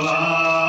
Allah.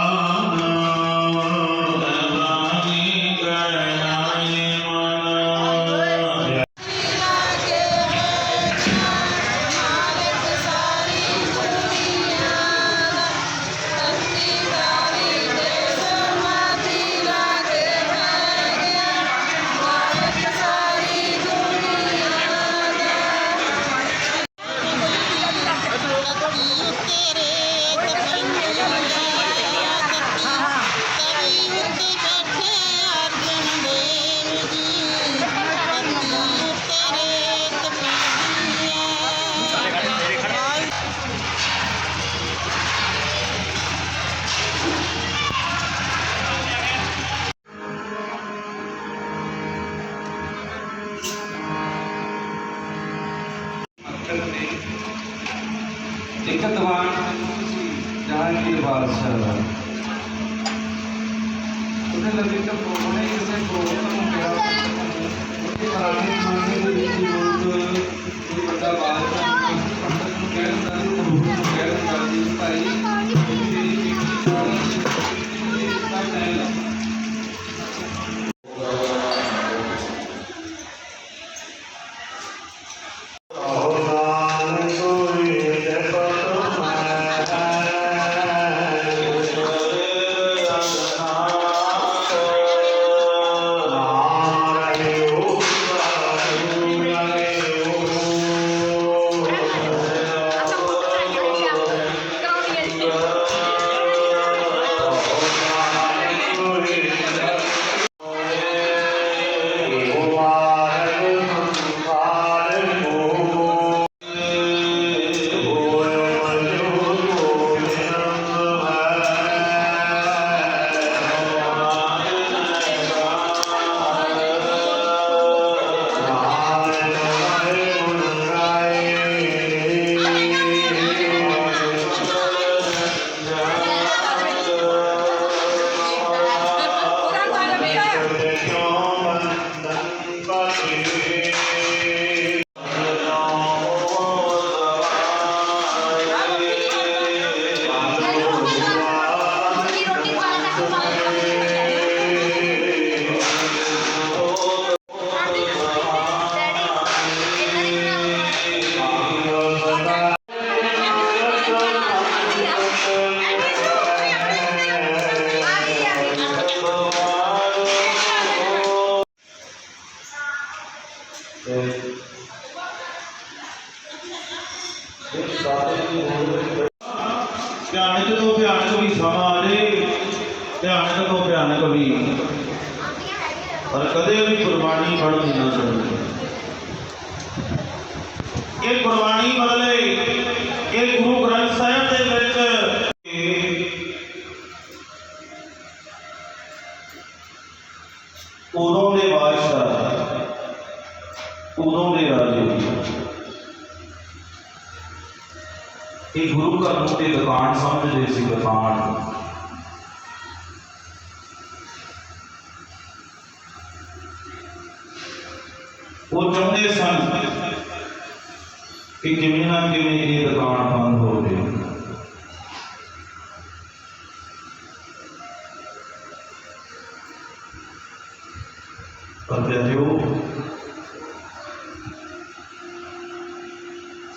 ਉਹਨੇ ਲੱਗੀ ਤਾਂ ਉਹਨੇ ਕਿਸੇ ਪ੍ਰੋਗਰਾਮ ਨੂੰ ਕਿਹਾ। ਉਹਦੇ ਬਾਰੇ ਮੰਗੇ ਦੇ ਵਿੱਚ ਲੋਕ ਇਹ ਵੱਡਾ ਬਾਦਸ਼ਾਹ ਪਰ ਕਦੇ ਵੀ ਕੁਰਬਾਨੀ ਫੜਨੀ ਨਾ ਚਾਹੀਦੀ ਇਹ ਕੁਰਬਾਨੀ ਬਦਲੇ ਇਹ ਗੁਰੂ ਗ੍ਰੰਥ ਸਾਹਿਬ ਦੇ ਵਿੱਚ ਉਦੋਂ ਦੇ ਬਾਦਸ਼ਾਹ ਉਦੋਂ ਦੇ ਰਾਜੇ ਇਹ ਗੁਰੂ ਘਰ ਨੂੰ ਤੇ ਦੁਕਾਨ ਸਮਝਦੇ ਸੀ ਦੁਕਾਨ ਉਹ ਚਾਹੁੰਦੇ ਸਨ ਕਿ ਕਿਵੇਂ ਨਾ ਕਿਵੇਂ ਇਹ ਦੁਕਾਨ ਬੰਦ ਹੋ ਜਾਵੇ ਪਰ ਪਿਆਰਿਓ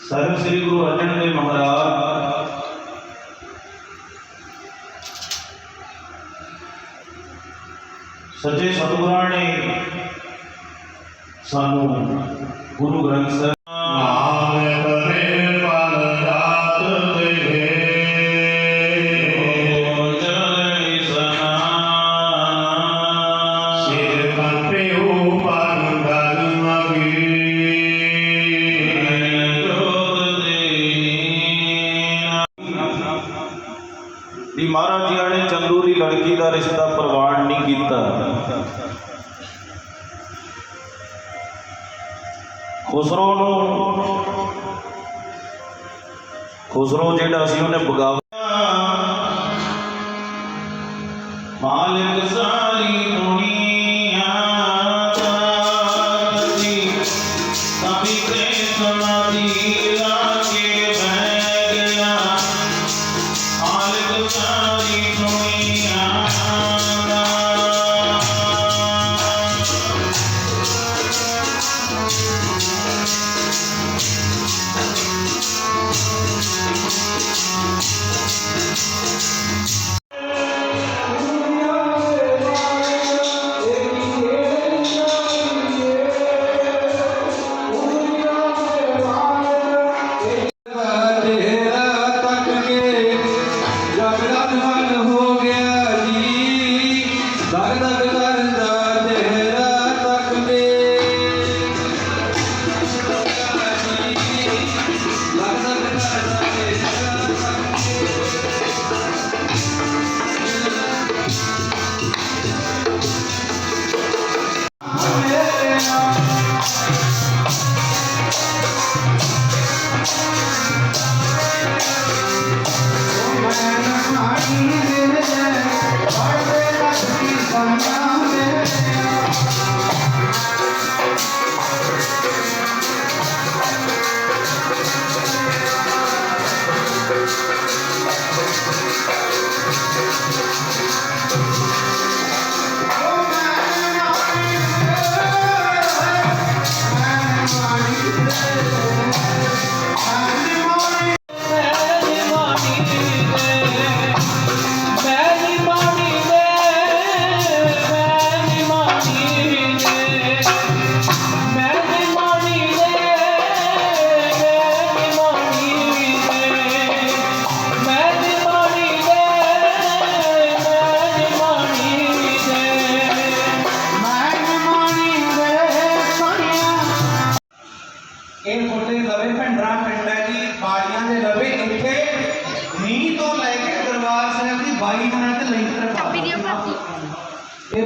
ਸਾਹਿਬ ਸ੍ਰੀ ਗੁਰੂ ਅਰਜਨ ਦੇਵ ਮਹਾਰਾਜ, ਸੱਚੇ ਸਤਿਗੁਰਾਂ ਨੇ ਸਾਨੂੰ ਗੁਰੂ ਗ੍ਰੰਥ ਸਾਹਿਬ ਮਹਾਰਾਜ ਜੀ ਨੇ ਚੰਦੂ ਦੀ ਲੜਕੀ ਦਾ ਰਿਸ਼ਤਾ ਪ੍ਰਵਾਨ ਨਹੀਂ ਕੀਤਾ। ਖੁਸਰੋ ਨੂੰ ਖੁਸਰੋ ਜਿਹੜਾ ਸੀ ਉਹਨੇ ਬਗਾਵਤ ਮਾਲਿਕ ਸਾਰੀ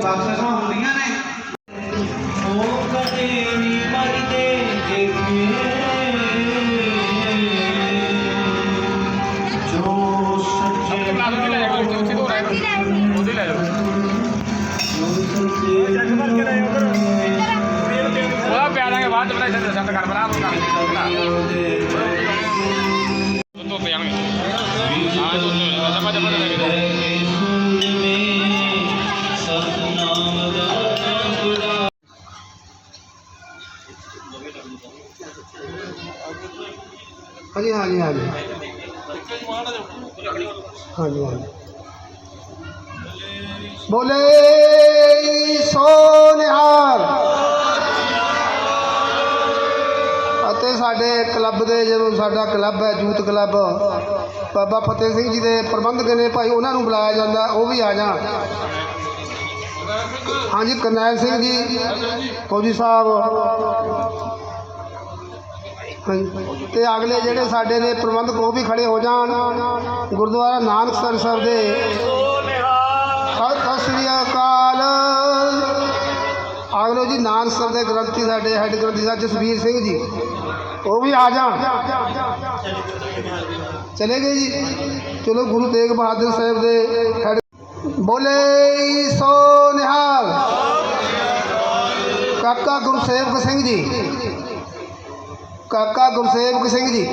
ਇਹ ਹਾਂਜੀ। ਹਾਂਜੀ ਹਾਂਜੀ। ਬੋਲੇ ਸੋ ਨਿਹਾਲ ਅਤੇ ਸਾਡੇ ਕਲੱਬ ਦੇ ਜਦੋਂ ਸਾਡਾ ਕਲੱਬ ਹੈ, ਯੂਥ ਕਲੱਬ, ਬਾਬਾ ਫਤਿਹ ਸਿੰਘ ਜੀ ਦੇ ਪ੍ਰਬੰਧਕ ਨੇ ਭਾਈ ਉਹਨਾਂ ਨੂੰ ਬੁਲਾਇਆ ਜਾਂਦਾ, ਉਹ ਵੀ ਆ ਜਾਣ। ਹਾਂਜੀ, ਕਰਨੈਲ ਸਿੰਘ ਜੀ, ਫੌਜੀ ਸਾਹਿਬ ਤੇ ਅਗਲੇ ਜਿਹੜੇ ਸਾਡੇ ਨੇ ਪ੍ਰਬੰਧਕ ਉਹ ਵੀ ਖੜੇ ਹੋ ਜਾਣ। ਗੁਰਦੁਆਰਾ ਨਾਨਕ ਸਾਹਿਬ ਦੇ। ਸਤਿ ਸ੍ਰੀ ਅਕਾਲ। ਅਗਲੋ ਜੀ, ਨਾਨਕ ਨਾਨਕਸਰ ਦੇ ਗ੍ਰੰਥੀ ਸਾਡੇ, ਹੈੱਡ ਗ੍ਰੰਥੀ ਸਾਹਿਬ ਜਸਵੀਰ ਸਿੰਘ ਜੀ। ਉਹ ਵੀ ਆ ਜਾਣ। ਚਲੇ ਗਏ ਜੀ। ਚਲੋ, ਗੁਰੂ ਤੇਗ ਬਹਾਦਰ ਸਾਹਿਬ ਦੇ ਹੈੱਡ। ਬੋਲੇ ਸੋ ਨਿਹਾਲ। ਕਾਕਾ ਗੁਰਸੇਵਕ ਸਿੰਘ ਜੀ। ਕਾਕਾ ਗੁਰਸੇਵਕ ਸਿੰਘ ਜੀ।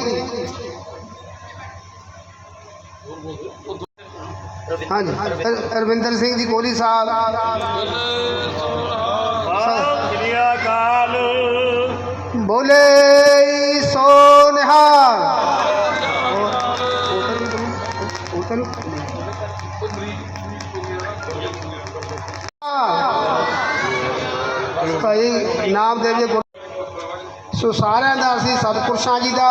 ਹਾਂਜੀ ਅਰ- ਅਰਵਿੰਦਰ ਸਿੰਘ ਜੀ ਕੋਹਲੀ ਸਾਹਿਬ। ਬੋਲੇ। ਸੋ ਸਾਰਿਆਂ ਦਾ ਅਸੀਂ ਸਤਿਪੁਰਸ਼ਾਂ ਜੀ ਦਾ